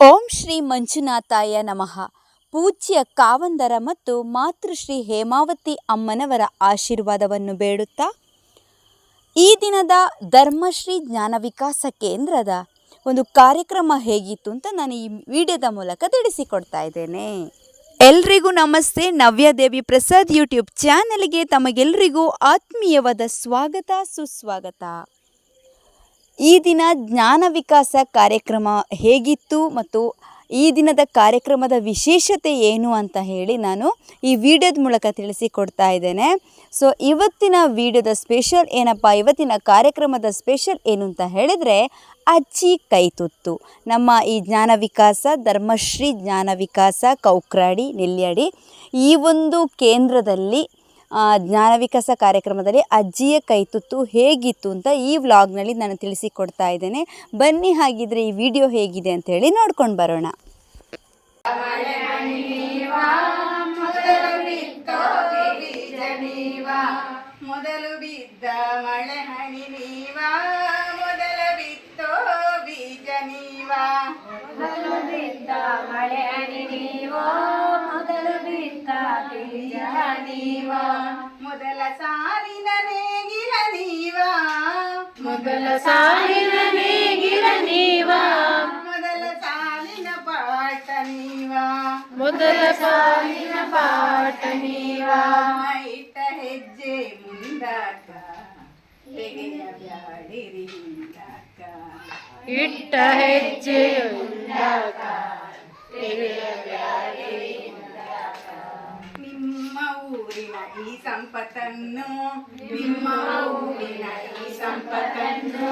ಓಂ ಶ್ರೀ ಮಂಜುನಾಥಾಯ ನಮಃ. ಪೂಜ್ಯ ಕಾವಂದರ ಮತ್ತು ಮಾತೃಶ್ರೀ ಹೇಮಾವತಿ ಅಮ್ಮನವರ ಆಶೀರ್ವಾದವನ್ನು ಬೇಡುತ್ತಾ, ಈ ದಿನದ ಧರ್ಮಶ್ರೀ ಜ್ಞಾನ ವಿಕಾಸ ಕೇಂದ್ರದ ಒಂದು ಕಾರ್ಯಕ್ರಮ ಹೇಗಿತ್ತು ಅಂತ ನಾನು ಈ ವಿಡಿಯೋದ ಮೂಲಕ ತಿಳಿಸಿಕೊಡ್ತಾ ಇದ್ದೇನೆ. ಎಲ್ರಿಗೂ ನಮಸ್ತೆ. ನವ್ಯದೇವಿ ಪ್ರಸಾದ್ ಯೂಟ್ಯೂಬ್ ಚಾನೆಲ್ಗೆ ತಮಗೆಲ್ಲರಿಗೂ ಆತ್ಮೀಯವಾದ ಸ್ವಾಗತ, ಸುಸ್ವಾಗತ. ಈ ದಿನ ಜ್ಞಾನ ವಿಕಾಸ ಕಾರ್ಯಕ್ರಮ ಹೇಗಿತ್ತು ಮತ್ತು ಈ ದಿನದ ಕಾರ್ಯಕ್ರಮದ ವಿಶೇಷತೆ ಏನು ಅಂತ ಹೇಳಿ ನಾನು ಈ ವಿಡಿಯೋದ ಮೂಲಕ ತಿಳಿಸಿಕೊಡ್ತಾ ಇದ್ದೇನೆ. ಸೊ ಇವತ್ತಿನ ವಿಡಿಯೋದ ಸ್ಪೆಷಲ್ ಏನಪ್ಪ? ಇವತ್ತಿನ ಕಾರ್ಯಕ್ರಮದ ಸ್ಪೆಷಲ್ ಏನು ಅಂತ ಹೇಳಿದರೆ ಅಜ್ಜಿ ಕೈತುತ್ತು ನಮ್ಮ ಈ ಜ್ಞಾನ ವಿಕಾಸ, ಧರ್ಮಶ್ರೀ ಜ್ಞಾನ ವಿಕಾಸ, ಕೌಕ್ರಾಡಿ ನೆಲ್ಯಾಡಿ ಈ ಒಂದು ಕೇಂದ್ರದಲ್ಲಿ ಜ್ಞಾನ ವಿಕಾಸ ಕಾರ್ಯಕ್ರಮದಲ್ಲಿ ಅಜ್ಜಿಯ ಕೈತುತ್ತು ಹೇಗಿತ್ತು ಅಂತ ಈ ವ್ಲಾಗ್ನಲ್ಲಿ ನಾನು ತಿಳಿಸಿಕೊಡ್ತಾ ಇದ್ದೇನೆ. ಬನ್ನಿ ಹಾಗಿದ್ರೆ ಈ ವಿಡಿಯೋ ಹೇಗಿದೆ ಅಂತ ಹೇಳಿ ನೋಡ್ಕೊಂಡು ಬರೋಣ. ಮೊದಲ ಸಾಲಿನ ನೇಗಿಲ ನೀವ ಮೊದಲ ಸಾಲಿನ ಪಾಠ ನೀವ ಮೊದಲ ಸಾಲಿನ ಪಾಠ ನೀವ ಇಟ್ಟ ಹೆಜ್ಜೆ ಮುಂದಾಕ ತೆಗೆಯ ಬ್ಯಾಡಿರಿ ಹಿಂದಾಕ ಇಟ್ಟ ಹೆಜ್ಜೆಯುಂಡಾಗ ನಿಮ್ಮ ಊರಿನ ಈ ಸಂಪತ್ತನ್ನು ನಿಮ್ಮ ಊರಿನ ಈ ಸಂಪತ್ತನ್ನು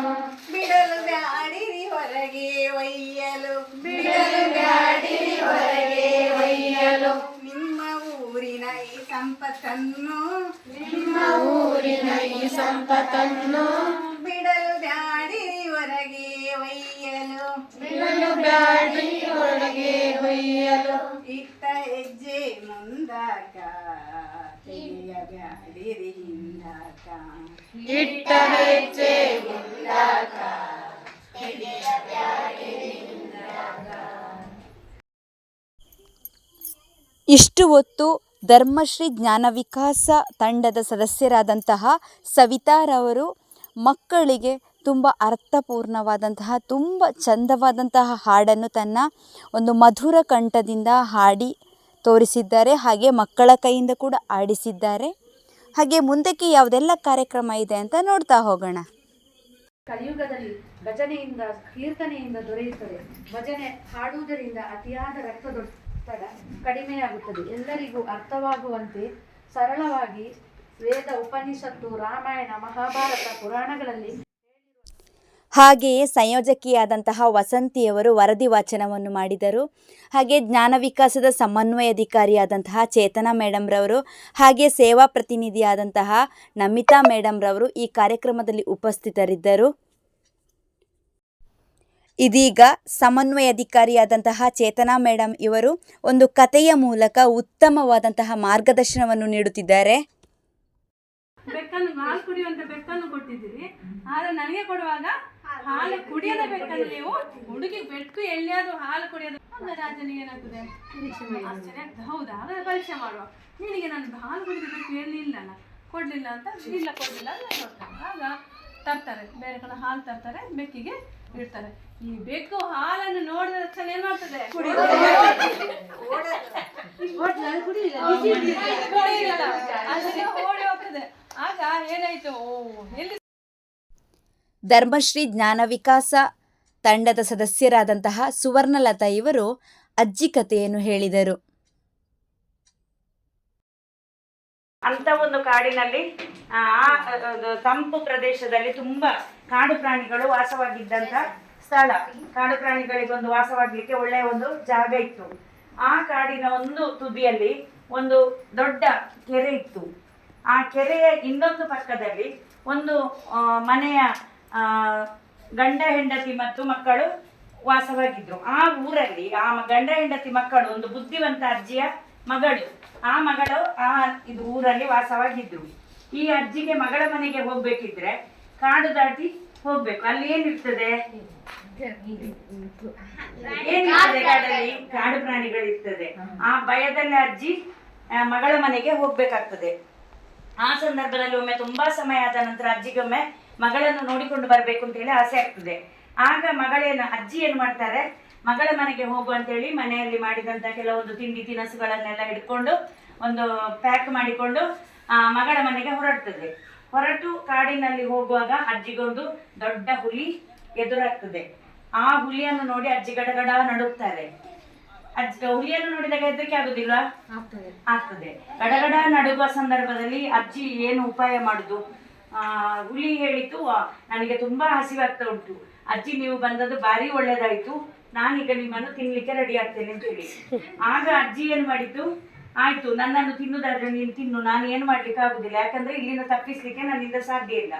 ಬಿಡಲು ಬ್ಯಾಡಿರಿ ಹೊರಗೆ ಒಯ್ಯಲು. ಬಿಡಲು ಬ್ಯಾಡಿರಿ ಹೊರಗೆ ಒಯ್ಯಲು. ನಿಮ್ಮ ಊರಿನ ಈ ಸಂಪತ್ತನ್ನು ನಿಮ್ಮ ಊರಿನ ಈ ಸಂಪತ್ತನ್ನು ಬಿಡಲು ಬ್ಯಾಡಿರಿ ಹೊರಗೆ ಒಯ್ಯಲು. ಬಿಡಲು ಬ್ಯಾಡಿರಿ ಹೊರಗೆ ಹೊಯ್ಯಲು ಇಟ್ಟ ಹೆಜ್ಜೆ ಮುಂದಾಕ ತೆಗೆಯ ಬ್ಯಾಡಿರಿ ಹಿಂದಾಕ ಇಷ್ಟು ಹೊತ್ತು ಧರ್ಮಶ್ರೀ ಜ್ಞಾನ ವಿಕಾಸ ತಂಡದ ಸದಸ್ಯರಾದಂತಹ ಸವಿತಾರವರು ಮಕ್ಕಳಿಗೆ ತುಂಬ ಅರ್ಥಪೂರ್ಣವಾದಂತಹ, ತುಂಬ ಚಂದವಾದಂತಹ ಹಾಡನ್ನು ತನ್ನ ಒಂದು ಮಧುರ ಕಂಠದಿಂದ ಹಾಡಿ ತೋರಿಸಿದ್ದಾರೆ. ಹಾಗೆ ಮಕ್ಕಳ ಕೈಯಿಂದ ಕೂಡ ಆಡಿಸಿದ್ದಾರೆ ಹಾಗೆ ಮುಂದಕ್ಕೆ ಯಾವುದೆಲ್ಲ ಕಾರ್ಯಕ್ರಮ ಇದೆ ಅಂತ ನೋಡ್ತಾ ಹೋಗೋಣ. ಕಲಿಯುಗದಲ್ಲಿ ಭಜನೆಯಿಂದ, ಕೀರ್ತನೆಯಿಂದ ದೊರೆಯುತ್ತದೆ. ಭಜನೆ ಹಾಡುವುದರಿಂದ ಅತಿಯಾದ ರಕ್ತದೊತ್ತಡ ಕಡಿಮೆಯಾಗುತ್ತದೆ. ಎಲ್ಲರಿಗೂ ಅರ್ಥವಾಗುವಂತೆ ಸರಳವಾಗಿ ವೇದ, ಉಪನಿಷತ್ತು, ರಾಮಾಯಣ, ಮಹಾಭಾರತ, ಪುರಾಣಗಳಲ್ಲಿ ಹಾಗೆಯೇ ಸಂಯೋಜಕಿಯಾದಂತಹ ವಸಂತಿಯವರು ವರದಿ ವಾಚನವನ್ನು ಮಾಡಿದರು. ಹಾಗೆ ಜ್ಞಾನ ವಿಕಾಸದ ಸಮನ್ವಯ ಅಧಿಕಾರಿಯಾದಂತಹ ಚೇತನಾ ಮೇಡಮ್ರವರು ಹಾಗೆ ಸೇವಾ ಪ್ರತಿನಿಧಿಯಾದಂತಹ ನಮಿತಾ ಮೇಡಮ್ರವರು ಈ ಕಾರ್ಯಕ್ರಮದಲ್ಲಿ ಉಪಸ್ಥಿತರಿದ್ದರು. ಇದೀಗ ಸಮನ್ವಯ ಅಧಿಕಾರಿಯಾದಂತಹ ಚೇತನಾ ಮೇಡಮ್ ಇವರು ಒಂದು ಕಥೆಯ ಮೂಲಕ ಉತ್ತಮವಾದಂತಹ ಮಾರ್ಗದರ್ಶನವನ್ನು ನೀಡುತ್ತಿದ್ದಾರೆ. ಬೆಕ್ಕನ್ನು ಹಾಲು ಕುಡಿಯುವಂತ ಬೆಕ್ಕನ್ನು ಕೊಟ್ಟಿದ್ದೀರಿ. ಆದ್ರೆ ನನಗೆ ಕೊಡುವಾಗ ಹಾಲು ಕುಡಿಯದ ಬೆಕ್ಕನ್ನು ನೀವು? ಹುಡುಗಿ ಬೆಟ್ಟು ಎಲ್ಲಿಯಾದ್ರೂ ಹಾಲು ಕುಡಿಯೋದು. ರಾಜನಿಗೆ ಏನಾಗ್ತದೆ? ಆಶ್ಚರ್ಯ ಹೌದಾ? ಅದನ್ನ ಪರೀಕ್ಷೆ ಮಾಡುವ. ನಿನಗೆ ನಾನು ಹಾಲು ಕುಡಿದ ಬೆಕ್ಕು ಎಲ್ಲಿ ಇಲ್ಲಲ್ಲ ಕೊಡ್ಲಿಲ್ಲ ಅಂತ? ಇಲ್ಲ ಕೊಡ್ಲಿಲ್ಲ ಆಗ ತರ್ತಾರೆ. ಬೇರೆ ಕಡೆ ಹಾಲು ತರ್ತಾರೆ ಬೆಕ್ಕಿಗೆ ಇಡ್ತಾರೆ. ಈ ಬೆಕ್ಕು ಹಾಲನ್ನು ನೋಡಿದ ತಕ್ಷಣ ಏನ್ ಮಾಡ್ತದೆ? ಓಡಿ ಹೋಗ್ತದೆ ಆಗ ಏನಾಯ್ತು? ಓ ಎಲ್ಲಿ ಧರ್ಮಶ್ರೀ ಜ್ಞಾನ ವಿಕಾಸ ತಂಡದ ಸದಸ್ಯರಾದಂತಹ ಸುವರ್ಣಲತಾ ಇವರು ಅಜ್ಜಿ ಕಥೆಯನ್ನು ಹೇಳಿದರು. ಅಂತ ಒಂದು ಕಾಡಿನಲ್ಲಿ, ಆ ತಂಪು ಪ್ರದೇಶದಲ್ಲಿ ತುಂಬಾ ಕಾಡು ಪ್ರಾಣಿಗಳು ವಾಸವಾಗಿದ್ದಂತ ಸ್ಥಳ. ಕಾಡು ಪ್ರಾಣಿಗಳಿಗೊಂದು ವಾಸವಾಗಲಿಕ್ಕೆ ಒಳ್ಳೆಯ ಒಂದು ಜಾಗ ಇತ್ತು. ಆ ಕಾಡಿನ ಒಂದು ತುದಿಯಲ್ಲಿ ಒಂದು ದೊಡ್ಡ ಕೆರೆ ಇತ್ತು. ಆ ಕೆರೆಯ ಇನ್ನೊಂದು ಪಕ್ಕದಲ್ಲಿ ಒಂದು ಮನೆಯ ಗಂಡ, ಹೆಂಡತಿ ಮತ್ತು ಮಕ್ಕಳು ವಾಸವಾಗಿದ್ರು. ಆ ಊರಲ್ಲಿ, ಆ ಗಂಡ, ಹೆಂಡತಿ, ಮಕ್ಕಳು, ಒಂದು ಬುದ್ಧಿವಂತ ಅಜ್ಜಿಯ ಮಗಳು, ಆ ಮಗಳು ಆ ಇದು ಊರಲ್ಲಿ ವಾಸವಾಗಿದ್ರು. ಈ ಅಜ್ಜಿಗೆ ಮಗಳ ಮನೆಗೆ ಹೋಗ್ಬೇಕಿದ್ರೆ ಕಾಡು ದಾಟಿ ಹೋಗ್ಬೇಕು. ಅಲ್ಲಿ ಏನಿರ್ತದೆ? ಕಾಡಲ್ಲಿ? ಕಾಡು ಪ್ರಾಣಿಗಳಿರ್ತದೆ. ಆ ಭಯದಲ್ಲಿ ಅಜ್ಜಿ ಮಗಳ ಮನೆಗೆ ಹೋಗ್ಬೇಕಾಗ್ತದೆ. ಆ ಸಂದರ್ಭದಲ್ಲಿ ಒಮ್ಮೆ ತುಂಬಾ ಸಮಯ ಆದ ನಂತರ ಅಜ್ಜಿಗೊಮ್ಮೆ ಮಗಳನ್ನು ನೋಡಿಕೊಂಡು ಬರಬೇಕು ಅಂತ ಹೇಳಿ ಆಸೆ ಆಗ್ತದೆ. ಆಗ ಮಗಳೇನು ಅಜ್ಜಿ ಏನ್ ಮಾಡ್ತಾರೆ? ಮಗಳ ಮನೆಗೆ ಹೋಗು ಅಂತೇಳಿ ಮನೆಯಲ್ಲಿ ಮಾಡಿದಂತ ಕೆಲವೊಂದು ತಿಂಡಿ ತಿನಸುಗಳನ್ನೆಲ್ಲ ಹಿಡ್ಕೊಂಡು ಒಂದು ಪ್ಯಾಕ್ ಮಾಡಿಕೊಂಡು ಆ ಮಗಳ ಮನೆಗೆ ಹೊರಡ್ತದೆ. ಹೊರಟು ಕಾಡಿನಲ್ಲಿ ಹೋಗುವಾಗ ಅಜ್ಜಿಗೊಂದು ದೊಡ್ಡ ಹುಲಿ ಎದುರಾಗ್ತದೆ. ಆ ಹುಲಿಯನ್ನು ನೋಡಿ ಅಜ್ಜಿ ಗಡಗಡ ನಡುಗ್ತಾರೆ. ಅಜ್ಜ ಹುಲಿಯನ್ನು ನೋಡಿದಾಗ ಹೆದರಿಕೆ ಆಗುದಿಲ್ಲ ಆಗ್ತದೆ. ಗಡಗಡ ನಡುಗುವ ಸಂದರ್ಭದಲ್ಲಿ ಅಜ್ಜಿ ಏನು ಉಪಾಯ ಮಾಡುದು? ಹುಲಿ ಹೇಳಿತು ನನಗೆ ತುಂಬಾ ಹಸಿವಾಗ್ತಾ ಉಂಟು. ಅಜ್ಜಿ, ನೀವು ಬಂದದ್ದು ಭಾರಿ ಒಳ್ಳೇದಾಯ್ತು. ನಾನೀಗ ನಿಮ್ಮನ್ನು ತಿನ್ಲಿಕ್ಕೆ ರೆಡಿ ಆಗ್ತೇನೆ ಅಂತ ಹೇಳಿ. ಆಗ ಅಜ್ಜಿ ಏನ್ ಮಾಡಿತು ಆಯ್ತು, ನನ್ನನ್ನು ತಿನ್ನುದಾದ್ರೆ ನೀನು ತಿನ್ನು, ನಾನು ಏನು ಮಾಡ್ಲಿಕ್ಕೆ ಆಗುದಿಲ್ಲ. ಯಾಕಂದ್ರೆ ಇಲ್ಲಿಂದ ತಪ್ಪಿಸ್ಲಿಕ್ಕೆ ನನ್ನಿಂದ ಸಾಧ್ಯ ಇಲ್ಲ.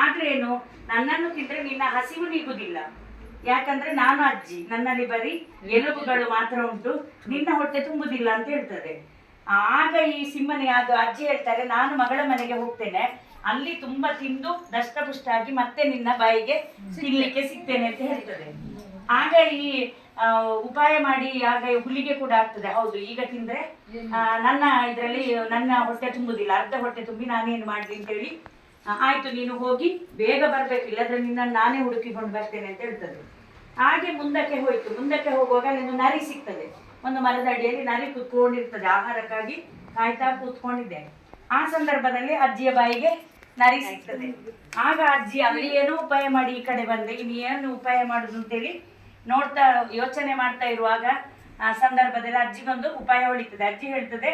ಆದ್ರೆ ಏನು, ನನ್ನನ್ನು ತಿಂದ್ರೆ ನಿನ್ನ ಹಸಿವು ನೀಗುದಿಲ್ಲ. ಯಾಕಂದ್ರೆ ನಾನು ಅಜ್ಜಿ, ನನ್ನಲ್ಲಿ ಬರೀ ಎಲುಬುಗಳು ಮಾತ್ರ ಉಂಟು. ನಿನ್ನ ಹೊಟ್ಟೆ ತುಂಬುದಿಲ್ಲ ಅಂತ ಹೇಳ್ತದೆ. ಆಗ ಈ ಸಿಂಹನಿ ಆಗ ಅಜ್ಜಿ ಹೇಳ್ತಾರೆ, ನಾನು ಮಗಳ ಮನೆಗೆ ಹೋಗ್ತೇನೆ. ಅಲ್ಲಿ ತುಂಬಾ ತಿಂದು ದಷ್ಟಪುಷ್ಟ ಆಗಿ ಮತ್ತೆ ನಿನ್ನ ಬಾಯಿಗೆ ತಿನ್ಲಿಕ್ಕೆ ಸಿಗ್ತೇನೆ ಅಂತ ಹೇಳ್ತದೆ ಆಗ ಈ ಉಪಾಯ ಮಾಡಿ ಆಗ ಹುಲಿಗೆ ಕೂಡ ಆಗ್ತದೆ. ಹೌದು ಈಗ ತಿಂದ್ರೆ ಆ, ನನ್ನ ಇದರಲ್ಲಿ ನನ್ನ ಹೊಟ್ಟೆ ತುಂಬುದಿಲ್ಲ. ಅರ್ಧ ಹೊಟ್ಟೆ ತುಂಬಿ ನಾನೇನು ಮಾಡ್ಲಿ ಅಂತ ಹೇಳಿ ಆಯ್ತು ನೀನು ಹೋಗಿ ಬೇಗ ಬರ್ಬೇಕು. ಇಲ್ಲದ್ರೆ ನಿನ್ನ ನಾನೇ ಹುಡುಕಿಕೊಂಡು ಬರ್ತೇನೆ ಅಂತ ಹೇಳ್ತದೆ. ಹಾಗೆ ಮುಂದಕ್ಕೆ ಹೋಯ್ತು. ಮುಂದಕ್ಕೆ ಹೋಗುವಾಗ ನಿನ್ನ ನರಿ ಸಿಗ್ತದೆ. ಒಂದು ಮರದ ಅಡಿಯಲ್ಲಿ ನರಿ ಕೂತ್ಕೊಂಡಿರ್ತದೆ. ಆಹಾರಕ್ಕಾಗಿ ಕಾಯ್ತಾ ಕೂತ್ಕೊಂಡಿದ್ದೆ. ಆ ಸಂದರ್ಭದಲ್ಲಿ ಅಜ್ಜಿಯ ಬಾಯಿಗೆ ನರಿ ಸಿಗ್ತದೆ ಆಗ ಅಜ್ಜಿ ಅಲ್ಲಿ ಏನೋ ಉಪಾಯ ಮಾಡಿ ಈ ಕಡೆ ಬಂದೆ. ಇನ್ನು ಏನು ಉಪಾಯ ಮಾಡುದು ಅಂತೇಳಿ ನೋಡ್ತಾ ಯೋಚನೆ ಮಾಡ್ತಾ ಇರುವಾಗ ಆ ಸಂದರ್ಭದಲ್ಲಿ ಅಜ್ಜಿಗೊಂದು ಉಪಾಯ ಹೊಳಿತದೆ ಅಜ್ಜಿ ಹೇಳ್ತದೆ,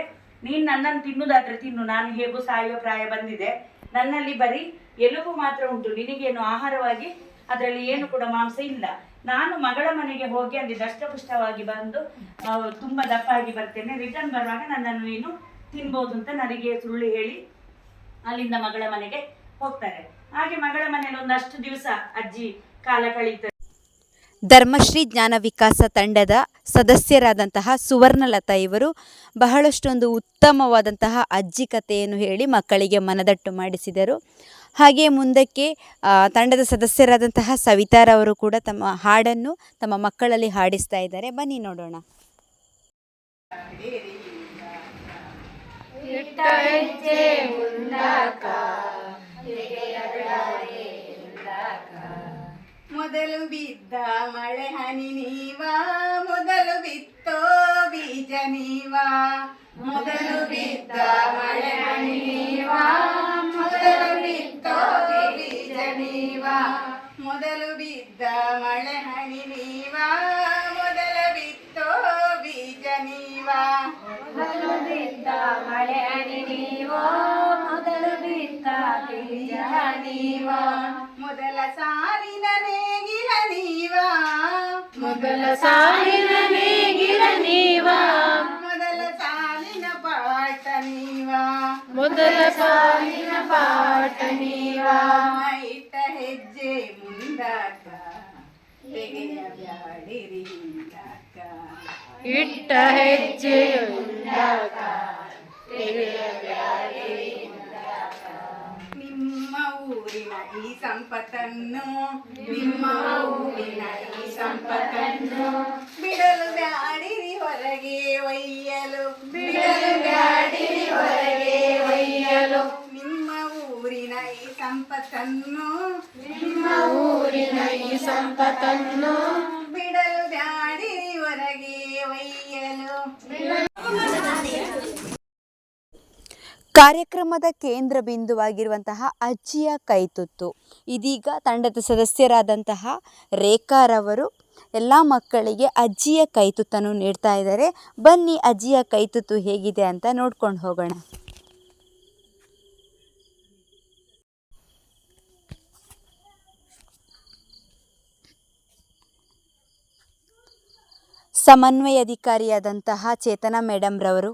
ನೀನ್ ನನ್ನನ್ನು ತಿನ್ನುದಾದ್ರೆ ತಿನ್ನು. ನಾನು ಹೇಗೂ ಸಾಯುವ ಪ್ರಾಯ ಬಂದಿದೆ. ನನ್ನಲ್ಲಿ ಬರೀ ಎಲುಬು ಮಾತ್ರ ಉಂಟು. ನಿನಗೇನು ಆಹಾರವಾಗಿ ಅದರಲ್ಲಿ ಏನು ಕೂಡ ಮಾಂಸ ಇಲ್ಲ. ನಾನು ಮಗಳ ಮನೆಗೆ ಹೋಗಿ ಅಲ್ಲಿ ದಷ್ಟಪುಷ್ಟವಾಗಿ ಬಂದು ತುಂಬಾ ದಪ್ಪ ಆಗಿ ಬರ್ತೇನೆ. ರಿಟರ್ನ್ ಬರುವಾಗ ನನ್ನನ್ನು ನೀನು ತಿನ್ಬಹುದು ಅಂತ ನನಗೆ ಸುಳ್ಳು ಹೇಳಿ ಅಲ್ಲಿಂದ ಮಗಳ ಮನೆಗೆ ಹೋಗ್ತಾರೆ. ಹಾಗೆ ಮಗಳ ಮನೆಯಲ್ಲಿ ಒಂದಷ್ಟು ದಿವಸ ಅಜ್ಜಿ ಕಾಲ ಕಳೀತಾರೆ ಧರ್ಮಶ್ರೀ ಜ್ಞಾನ ವಿಕಾಸ ತಂಡದ ಸದಸ್ಯರಾದಂತಹ ಸುವರ್ಣಲತಾ ಇವರು ಬಹಳಷ್ಟೊಂದು ಉತ್ತಮವಾದಂತಹ ಅಜ್ಜಿ ಕಥೆಯನ್ನು ಹೇಳಿ ಮಕ್ಕಳಿಗೆ ಮನದಟ್ಟು ಮಾಡಿಸಿದರು. ಹಾಗೆ ಮುಂದಕ್ಕೆ ತಂಡದ ಸದಸ್ಯರಾದಂತಹ ಸವಿತಾರವರು ಕೂಡ ತಮ್ಮ ಹಾಡನ್ನು ತಮ್ಮ ಮಕ್ಕಳಲ್ಲಿ ಹಾಡಿಸ್ತಾ ಇದ್ದಾರೆ. ಬನ್ನಿ ನೋಡೋಣ. ಮೊದಲು ಬಿದ್ದ ಮಳೆ ಹನಿ ನೀವ ಮೊದಲು ಬಿತ್ತೋ ಬೀಜ ನೀವ. ಮೊದಲು ಬಿದ್ದ ಮಳೆ ಹನಿ ನೀವ ಮೊದಲು ಬಿತ್ತೋ ಬೀಜ ನೀವ. ಮೊದಲು ಬಿದ್ದ ಮಳೆ ಹನಿ ನೀವ ಮೊದಲು ಬಿತ್ತೋ ಬೀಜ ನೀವ. ಮೊದಲು ಬಿದ್ದ ಮಳೆ ಹನಿ ನೀವ ಮೊದಲು ಬಿತ್ತ ಬೀಜ ನೀವ. ಮೊದಲ ಸಾಲಿನ ಸಾಲಿನ ನೇಗಿಲ ನೀವ? ಮೊದಲ ಸಾಲಿನ ಪಾಠ ನೀವ? ಮೊದಲ ಸಾಲಿನ ಪಾಠ ನೀವ? ಇಟ್ಟ ಹೆಜ್ಜೆ ಮುಂದಾಕ ತೆಗೆಯ ಬ್ಯಾಡಿರಿ ಹಿಂದಾಕ. ಇಟ್ಟ ಹೆಜ್ಜೆಯುಂಡಾಕ ನಿಮ್ಮ ಊರಿನ ಈ ಸಂಪತ್ತನ್ನು ನಿಮ್ಮ ಊರಿನ ಈ ಸಂಪತ್ತನ್ನು ಬಿಡಲು ಬ್ಯಾಡಿರಿ ಹೊರಗೆ ಒಯ್ಯಲು ಬಿಡಲು ಬ್ಯಾಡಿರಿ ಹೊರಗೆ ಒಯ್ಯಲು ನಿಮ್ಮ ಊರಿನ ಈ ಸಂಪತ್ತನ್ನು ನಿಮ್ಮ ಊರಿನ ಈ ಸಂಪತ್ತನ್ನು ಕಾರ್ಯಕ್ರಮದ ಕೇಂದ್ರ ಬಿಂದುವಾಗಿರುವಂತಹ ಅಜ್ಜಿಯ ಕೈತುತ್ತು ಇದೀಗ ತಂಡದ ಸದಸ್ಯರಾದಂತಹ ರೇಖಾರವರು ಎಲ್ಲ ಮಕ್ಕಳಿಗೆ ಅಜ್ಜಿಯ ಕೈತುತ್ತನ್ನು ನೀಡ್ತಾ ಇದ್ದಾರೆ. ಬನ್ನಿ, ಅಜ್ಜಿಯ ಕೈತುತ್ತು ಹೇಗಿದೆ ಅಂತ ನೋಡ್ಕೊಂಡು ಹೋಗೋಣ. ಸಮನ್ವಯ ಅಧಿಕಾರಿಯಾದಂತಹ ಚೇತನಾ ಮೇಡಮ್ರವರು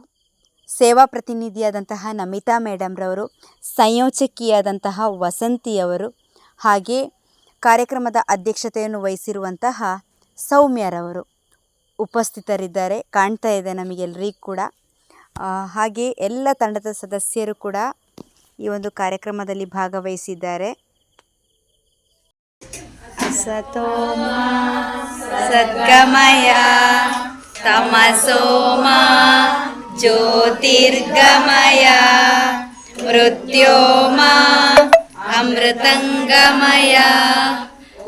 ಸೇವಾ ಪ್ರತಿನಿಧಿಯಾದಂತಹ ನಮಿತಾ ಮೇಡಮ್ರವರು ಸಂಯೋಜಕಿಯಾದಂತಹ ವಸಂತಿಯವರು ಹಾಗೆ ಕಾರ್ಯಕ್ರಮದ ಅಧ್ಯಕ್ಷತೆಯನ್ನು ವಹಿಸಿರುವಂತಹ ಸೌಮ್ಯರವರು ಉಪಸ್ಥಿತರಿದ್ದಾರೆ, ಕಾಣ್ತಾ ಇದೆ ನಮಗೆಲ್ಲರಿಗೂ ಕೂಡ. ಹಾಗೆ ಎಲ್ಲ ತಂಡದ ಸದಸ್ಯರು ಕೂಡ ಈ ಒಂದು ಕಾರ್ಯಕ್ರಮದಲ್ಲಿ ಭಾಗವಹಿಸಿದ್ದಾರೆ. ಸತೋಮ ಸದ್ಗಮಯ ತಮಸೋ ಜ್ಯೋತಿರ್ಗಮಯ ಮೃತ್ಯೋಮ ಅಮೃತಂಗಮಯ.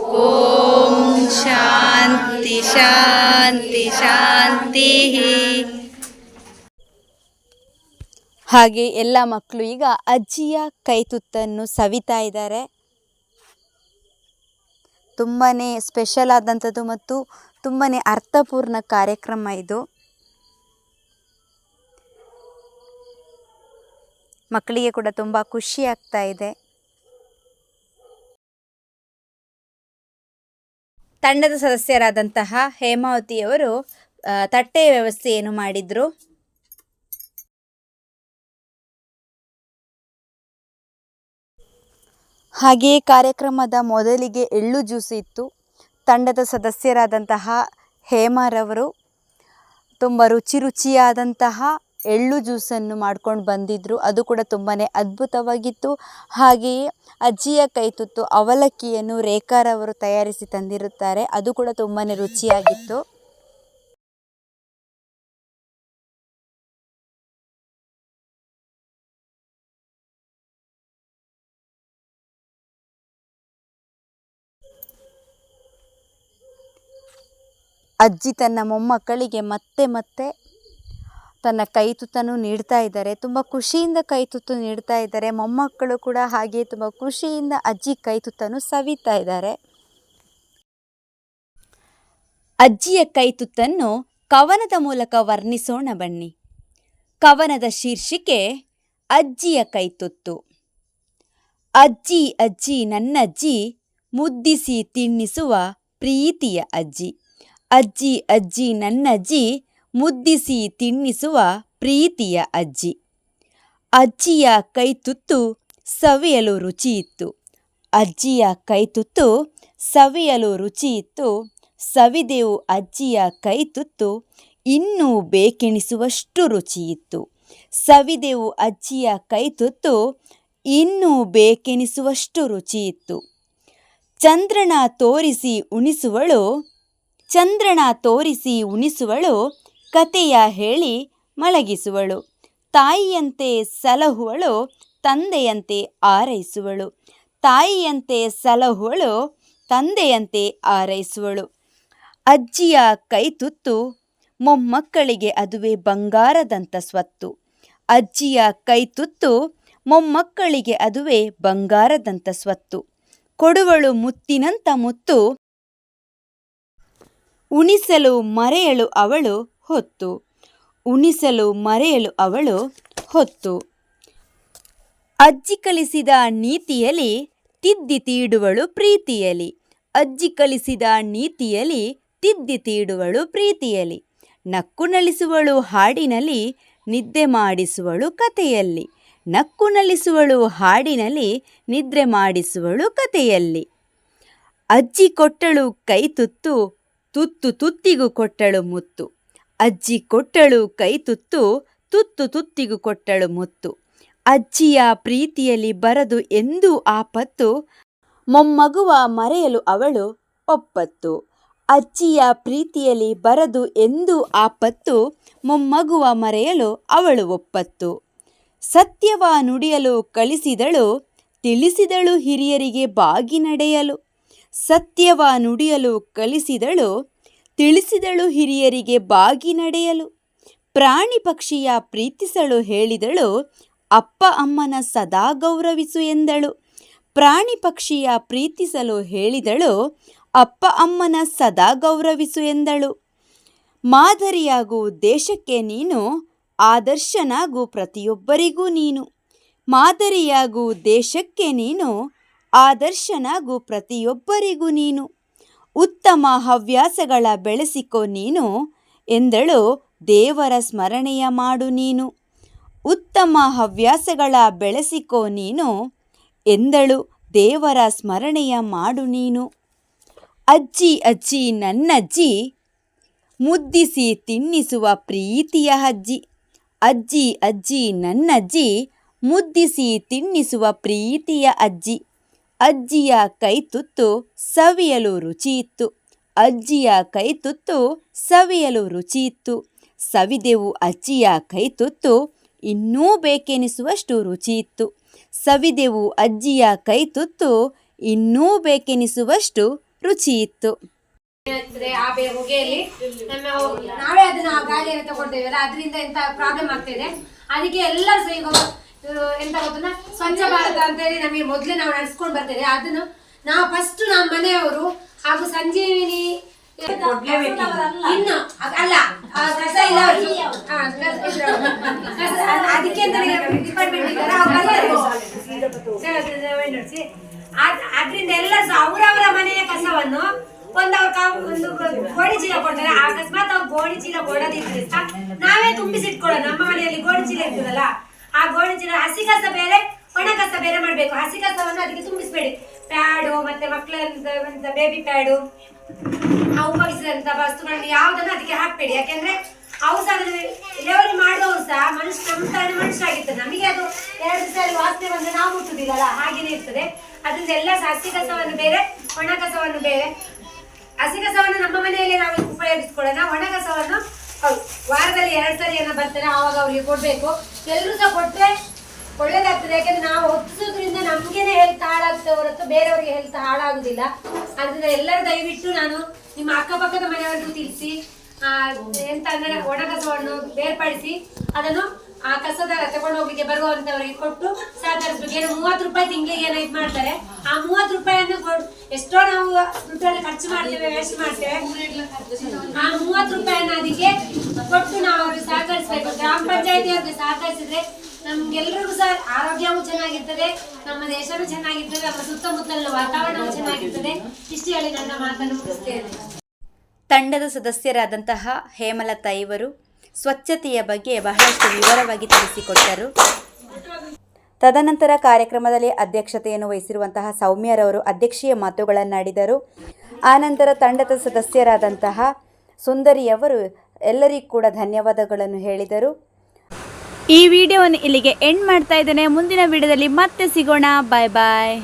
ಓಂ ಶಾಂತಿ ಶಾಂತಿ ಶಾಂತಿ. ಹಾಗೆ ಎಲ್ಲ ಮಕ್ಕಳು ಈಗ ಅಜ್ಜಿಯ ಕೈತುತ್ತನ್ನು ಸವಿತಾ ಇದ್ದಾರೆ. ತುಂಬಾ ಸ್ಪೆಷಲ್ ಆದಂಥದ್ದು ಮತ್ತು ತುಂಬಾ ಅರ್ಥಪೂರ್ಣ ಕಾರ್ಯಕ್ರಮ ಇದು. ಮಕ್ಕಳಿಗೆ ಕೂಡ ತುಂಬ ಖುಷಿ ಆಗ್ತಾ ಇದೆ. ತಂಡದ ಸದಸ್ಯರಾದಂತಹ ಹೇಮಾವತಿಯವರು ತಟ್ಟೆ ತಟ್ಟೆಯ ವ್ಯವಸ್ಥೆಯನ್ನು ಮಾಡಿದ್ರು? ಹಾಗೆಯೇ ಕಾರ್ಯಕ್ರಮದ ಮೊದಲಿಗೆ ಎಳ್ಳು ಜ್ಯೂಸ್ ಇತ್ತು. ತಂಡದ ಸದಸ್ಯರಾದಂತಹ ಹೇಮಾರವರು, ತುಂಬ ರುಚಿ ರುಚಿಯಾದಂತಹ ಎಳ್ಳು ಜ್ಯೂಸನ್ನು ಮಾಡ್ಕೊಂಡು ಬಂದಿದ್ದರು ಅದು ಕೂಡ ತುಂಬಾ ಅದ್ಭುತವಾಗಿತ್ತು. ಹಾಗೆಯೇ ಅಜ್ಜಿಯ ಕೈತುತ್ತು ಅವಲಕ್ಕಿಯನ್ನು ರೇಖಾರವರು ತಯಾರಿಸಿ ತಂದಿರುತ್ತಾರೆ. ಅದು ಕೂಡ ತುಂಬಾ ರುಚಿಯಾಗಿತ್ತು. ಅಜ್ಜಿ ತನ್ನ ಮೊಮ್ಮಕ್ಕಳಿಗೆ ಮತ್ತೆ ಮತ್ತೆ ತನ್ನ ಕೈತುತ್ತನ್ನು ನೀಡ್ತಾ ಇದ್ದಾರೆ. ತುಂಬ ಖುಷಿಯಿಂದ ಕೈತುತ್ತು ನೀಡ್ತಾ ಇದ್ದಾರೆ. ಮೊಮ್ಮಕ್ಕಳು ಕೂಡ ಹಾಗೆ ತುಂಬ ಖುಷಿಯಿಂದ ಅಜ್ಜಿ ಕೈತುತ್ತನ್ನು ಸವಿತಾ ಇದ್ದಾರೆ. ಅಜ್ಜಿಯ ಕೈತುತ್ತನ್ನು ಕವನದ ಮೂಲಕ ವರ್ಣಿಸೋಣ ಬನ್ನಿ. ಕವನದ ಶೀರ್ಷಿಕೆ ಅಜ್ಜಿಯ ಕೈತುತ್ತು ಅಜ್ಜಿ ಅಜ್ಜಿ, ನನ್ನಜ್ಜಿ, ಮುದ್ದಿಸಿ ತಿನ್ನಿಸುವ ಪ್ರೀತಿಯ ಅಜ್ಜಿ. ಅಜ್ಜಿ ಅಜ್ಜಿ, ನನ್ನಜ್ಜಿ ಮುದ್ದಿಸಿ ತಿನ್ನಿಸುವ ಪ್ರೀತಿಯ ಅಜ್ಜಿ. ಅಜ್ಜಿಯ ಕೈತುತ್ತು ಸವಿಯಲು ರುಚಿಯಿತ್ತು. ಅಜ್ಜಿಯ ಕೈತುತ್ತು ಸವಿಯಲು ರುಚಿಯಿತ್ತು. ಸವಿದೆವು ಅಜ್ಜಿಯ ಕೈತುತ್ತು ಇನ್ನೂ ಬೇಕೆಣಿಸುವಷ್ಟು ರುಚಿಯಿತ್ತು. ಸವಿದೆವು ಅಜ್ಜಿಯ ಕೈತುತ್ತು ಇನ್ನೂ ಬೇಕೆನಿಸುವಷ್ಟು ರುಚಿಯಿತ್ತು. ಚಂದ್ರನ ತೋರಿಸಿ ಉಣಿಸುವಳು, ಚಂದ್ರನ ತೋರಿಸಿ ಉಣಿಸುವಳು ಕತೆಯ ಹೇಳಿ ಮಲಗಿಸುವಳು. ತಾಯಿಯಂತೆ ಸಲಹುವಳು, ತಂದೆಯಂತೆ ಆರೈಸುವಳು. ತಾಯಿಯಂತೆ ಸಲಹುವಳು, ತಂದೆಯಂತೆ ಆರೈಸುವಳು. ಅಜ್ಜಿಯ ಕೈತುತ್ತು, ಮೊಮ್ಮಕ್ಕಳಿಗೆ ಅದುವೇ ಬಂಗಾರದಂಥ ಸ್ವತ್ತು. ಅಜ್ಜಿಯ ಕೈತುತ್ತು, ಮೊಮ್ಮಕ್ಕಳಿಗೆ ಅದುವೇ ಬಂಗಾರದಂಥ ಸ್ವತ್ತು. ಕೊಡುವಳು ಮುತ್ತಿನಂಥ ಮುತ್ತು, ಉಣಿಸಲು ಮರೆಯಳು ಅವಳು ಹೊತ್ತು. ಉಣಿಸಲು ಮರೆಯಲು ಅವಳು ಹೊತ್ತು. ಅಜ್ಜಿ ಕಲಿಸಿದ ನೀತಿಯಲ್ಲಿ ತಿದ್ದಿ ತೀಡುವಳು ಪ್ರೀತಿಯಲಿ. ಅಜ್ಜಿ ಕಲಿಸಿದ ನೀತಿಯಲ್ಲಿ ತಿದ್ದಿ ತೀಡುವಳು ಪ್ರೀತಿಯಲಿ. ನಕ್ಕು ನಲಿಸುವಳು ಹಾಡಿನಲ್ಲಿ ನಿದ್ದೆ ಮಾಡಿಸುವಳು ಕಥೆಯಲ್ಲಿ. ನಕ್ಕು ನಲಿಸುವಳು ಹಾಡಿನಲ್ಲಿ ನಿದ್ರೆ ಮಾಡಿಸುವಳು ಕಥೆಯಲ್ಲಿ. ಅಜ್ಜಿ ಕೊಟ್ಟಳು ಕೈ ತುತ್ತು ತುತ್ತು ತುತ್ತಿಗೂ ಕೊಟ್ಟಳು ಮುತ್ತು. ಅಜ್ಜಿ ಕೊಟ್ಟಳು ಕೈ ತುತ್ತು ತುತ್ತು ತುತ್ತಿಗೂ ಕೊಟ್ಟಳು ಮುತ್ತು. ಅಜ್ಜಿಯ ಪ್ರೀತಿಯಲ್ಲಿ ಬರದು ಎಂದೂ ಆಪತ್ತು ಮೊಮ್ಮಗುವ ಮರೆಯಲು ಅವಳು ಒಪ್ಪತ್ತು. ಅಜ್ಜಿಯ ಪ್ರೀತಿಯಲ್ಲಿ ಬರದು ಎಂದೂ ಆಪತ್ತು ಮೊಮ್ಮಗುವ ಮರೆಯಲು ಅವಳು ಒಪ್ಪತ್ತು. ಸತ್ಯವ ನುಡಿಯಲು ಕಳಿಸಿದಳು ತಿಳಿಸಿದಳು ಹಿರಿಯರಿಗೆ ಬಾಗಿ ನಡೆಯಲು. ಸತ್ಯವ ನುಡಿಯಲು ಕಲಿಸಿದಳು ತಿಳಿಸಿದಳು ಹಿರಿಯರಿಗೆ ಬಾಗಿ ನಡೆಯಲು. ಪ್ರಾಣಿ ಪಕ್ಷಿಯ ಪ್ರೀತಿಸಲು ಹೇಳಿದಳು, ಅಪ್ಪ ಅಮ್ಮನ ಸದಾ ಗೌರವಿಸು ಎಂದಳು. ಪ್ರಾಣಿ ಪಕ್ಷಿಯ ಪ್ರೀತಿಸಲು ಹೇಳಿದಳು, ಅಪ್ಪ ಅಮ್ಮನ ಸದಾ ಗೌರವಿಸು ಎಂದಳು. ಮಾದರಿಯಾಗು ದೇಶಕ್ಕೆ ನೀನು, ಆದರ್ಶನಾಗು ಪ್ರತಿಯೊಬ್ಬರಿಗೂ ನೀನು. ಮಾದರಿಯಾಗು ದೇಶಕ್ಕೆ ನೀನು, ಆದರ್ಶನಾಗು ಪ್ರತಿಯೊಬ್ಬರಿಗೂ ನೀನು. ಉತ್ತಮ ಹವ್ಯಾಸಗಳ ಬೆಳೆಸಿಕೊ ನೀನು ಎಂದಳು ದೇವರ ಸ್ಮರಣೆಯ ಮಾಡು ನೀನು. ಉತ್ತಮ ಹವ್ಯಾಸಗಳ ಬೆಳೆಸಿಕೊ ನೀನು ಎಂದಳು ದೇವರ ಸ್ಮರಣೆಯ ಮಾಡು ನೀನು. ಅಜ್ಜಿ ಅಜ್ಜಿ ನನ್ನಜ್ಜಿ, ಮುದ್ದಿಸಿ ತಿನ್ನಿಸುವ ಪ್ರೀತಿಯ ಅಜ್ಜಿ. ಅಜ್ಜಿ ಅಜ್ಜಿ ನನ್ನಜ್ಜಿ, ಮುದ್ದಿಸಿ ತಿನ್ನಿಸುವ ಪ್ರೀತಿಯ ಅಜ್ಜಿ. ಅಜ್ಜಿಯ ಕೈ ತುತ್ತು ಸವಿಯಲು ರುಚಿಯಿತ್ತು ಅಜ್ಜಿಯ ಕೈ ತುತ್ತು ಸವಿಯಲು ರುಚಿಯಿತ್ತು ಸವಿದೆವು ಅಜ್ಜಿಯ ಕೈ ತುತ್ತು ಇನ್ನೂ ಬೇಕೆನಿಸುವಷ್ಟು ರುಚಿಯಿತ್ತು ಸವಿದೆವು ಅಜ್ಜಿಯ ಕೈ ತುತ್ತು ಇನ್ನೂ ಬೇಕೆನಿಸುವಷ್ಟು ರುಚಿಯಿತ್ತು ಆ ನಾವೇ ಅದನ್ನ ಗಾಳಿಯನ್ನು ಅದರಿಂದ ಎಂತ ಪ್ರಾಬ್ಲಮ್ ಆಗ್ತಿದೆ ಅದಕ್ಕೆ ಎಲ್ಲರೂ ಇವ್ರು ಎಂತ ಗೊತ್ತುಂಟಾ? ಸ್ವಚ್ಛ ಭಾರತ ಅಂತ ಹೇಳಿ ನಮಗೆ ಮೊದಲೇ ನಾವು ನಡೆಸ್ಕೊಂಡು ಬರ್ತೇವೆ. ಅದನ್ನು ನಾವು ಫಸ್ಟ್ ನಮ್ಮ ಮನೆಯವರು ಹಾಗೂ ಸಂಜೀವಿನಿ ಇನ್ನು. ಅಲ್ಲ ಕಸ ಇಲ್ಲ ಅದಕ್ಕೆ ಅದ್ರಿಂದ ಎಲ್ಲ ಅವರವರ ಮನೆಯ ಕಸವನ್ನು ಒಂದು ಒಂದು ಗೋಣಿ ಚೀಲ ಕೊಡ್ತಾರೆ. ಅಕಸ್ಮಾತ್ ಅವ್ರು ಗೋಣಿ ಚೀಲ ಕೊಡೋದಿದ್ರಿಂದ ನಾವೇ ತುಂಬಿಸಿಟ್ಕೊಳ್ಳೋಣ. ನಮ್ಮ ಮನೆಯಲ್ಲಿ ಗೋಣಿ ಚೀಲ ಇರ್ತದಲ್ಲ? ಆ ಗೋಣಿ ಚೀಲ ಹಸಿ ಕಸ ಬೇರೆ, ಒಣ ಕಸ ಬೇರೆ ಮಾಡಬೇಕು. ಹಸಿ ಕಸವನ್ನು ಅದಕ್ಕೆ ತುಂಬಿಸಬೇಡಿ. ಪ್ಯಾಡು ಮತ್ತೆ ಮಕ್ಕಳ ಬೇಬಿ ಪ್ಯಾಡು. ಆ ಉಪಯೋಗಿಸಿದಂತ ವಸ್ತುಗಳನ್ನು ಯಾವುದನ್ನು ಅದಕ್ಕೆ ಹಾಕ್ಬೇಡಿ. ಯಾಕೆಂದ್ರೆ ಅವು ಸಹ ಡೆಲಿವರಿ ಮಾಡುವವರು ಸಹ ಮನುಷ್ಯ ನಮ್ಮ ತರ ಮನುಷ್ಯರಾಗಿರ್ತದೆ ನಮಗೆ ಅದು ಎರಡು ದಿವಸ ವಾಸನೆ ಬಂದ್ರೆ ನಾವು ಮುಟ್ಟುದಿಲ್ಲಲ್ಲ? ಹಾಗೇನೆ ಇರ್ತದೆ. ಅದರಿಂದ ಎಲ್ಲ ಹಸಿ ಕಸವನ್ನು ಬೇರೆ, ಒಣ ಕಸವನ್ನು ಬೇರೆ. ಹಸಿ ಕಸವನ್ನು ನಮ್ಮ ಮನೆಯಲ್ಲಿ ನಾವು ಉಪಯೋಗಿಸ್ಕೊಳ್ಳೋಣ. ಒಣ ಕಸವನ್ನು ವಾರದಲ್ಲಿ ಎರಡು ಸರಿ ಏನೋ ಬರ್ತಾರೆ, ಆವಾಗ ಅವರಿಗೆ ಕೊಡಬೇಕು. ಎಲ್ಲರೂ ಸಹ ಕೊಟ್ಟರೆ ಒಳ್ಳೇದಾಗ್ತದೆ. ಯಾಕಂದ್ರೆ ನಾವು ಹೊತ್ತಿಸೋದ್ರಿಂದ ನಮಗೇನೆ ಹೆಲ್ತ್ ಹಾಳಾಗ್ತದೆ ಹೊರತು ಬೇರೆಯವ್ರಿಗೆ ಹೆಲ್ತ್ ಹಾಳಾಗುದಿಲ್ಲ. ಅದರಿಂದ ಎಲ್ಲರೂ ದಯವಿಟ್ಟು ನಾನು ನಿಮ್ಮ ಅಕ್ಕಪಕ್ಕದ ಮನೆಯವರಿಗೂ ತಿಳಿಸಿ ಎಂತ ಅಂದ್ರೆ ಒಣಗಸವನ್ನು ಬೇರ್ಪಡಿಸಿ, ಅದನ್ನು ಆ ಕಸದ ತಗೊಂಡು ಹೋಗ್ಲಿಕ್ಕೆ ಬರುವಂತವರಿಗೆ ಕೊಟ್ಟು ಸಹಕರಿಸ್ಬೇಕು ಏನು ಮೂವತ್ತು ರೂಪಾಯಿ ತಿಂಗಳಿಗೆ ಏನೋ ಇದು ಮಾಡ್ತಾರೆ. ಆ ಮೂವತ್ತು ರೂಪಾಯಿಯನ್ನು ಎಷ್ಟೋ ನಾವು ದುಡ್ಡನ್ನು ಖರ್ಚು ಮಾಡ್ತೇವೆ, ವೇಸ್ಟ್ ಮಾಡ್ತೇವೆ. ಆ ಮೂವತ್ತು ರೂಪಾಯಿನ ಅದಕ್ಕೆ ಕೊಟ್ಟು ನಾವು ಅವ್ರಿಗೆ ಸಹಕರಿಸಬೇಕು ಗ್ರಾಮ ಪಂಚಾಯತಿ ಅವ್ರಿಗೆ ಸಹಕರಿಸಿದ್ರೆ ನಮ್ಗೆಲ್ರಿಗೂ ಸಹ ಆರೋಗ್ಯವೂ ಚೆನ್ನಾಗಿರ್ತದೆ, ನಮ್ಮ ದೇಶವೂ ಚೆನ್ನಾಗಿರ್ತದೆ, ನಮ್ಮ ಸುತ್ತಮುತ್ತಲಿನ ವಾತಾವರಣವೂ ಚೆನ್ನಾಗಿರ್ತದೆ. ಇಷ್ಟು ಹೇಳಿ ನನ್ನ ಮಾತನ್ನು ಮುಗಿಸ್ತೇನೆ. ತಂಡದ ಸದಸ್ಯರಾದಂತಹ ಹೇಮಲತಾ ಇವರು ಸ್ವಚ್ಛತೆಯ ಬಗ್ಗೆ ಬಹಳಷ್ಟು ವಿವರವಾಗಿ ತಿಳಿಸಿಕೊಟ್ಟರು. ತದನಂತರ ಕಾರ್ಯಕ್ರಮದಲ್ಲಿ ಅಧ್ಯಕ್ಷತೆಯನ್ನು ವಹಿಸಿರುವಂತಹ ಸೌಮ್ಯರವರು ಅಧ್ಯಕ್ಷೀಯ ಮಾತುಗಳನ್ನಾಡಿದರು. ಆನಂತರ ತಂಡದ ಸದಸ್ಯರಾದಂತಹ ಸುಂದರಿಯವರು ಎಲ್ಲರಿಗೂ ಕೂಡ ಧನ್ಯವಾದಗಳನ್ನು ಹೇಳಿದರು. ಈ ವಿಡಿಯೋವನ್ನು ಇಲ್ಲಿಗೆ ಎಂಡ್ ಮಾಡ್ತಾ ಇದ್ದೇನೆ. ಮುಂದಿನ ವಿಡಿಯೋದಲ್ಲಿ ಮತ್ತೆ ಸಿಗೋಣ. ಬಾಯ್ ಬಾಯ್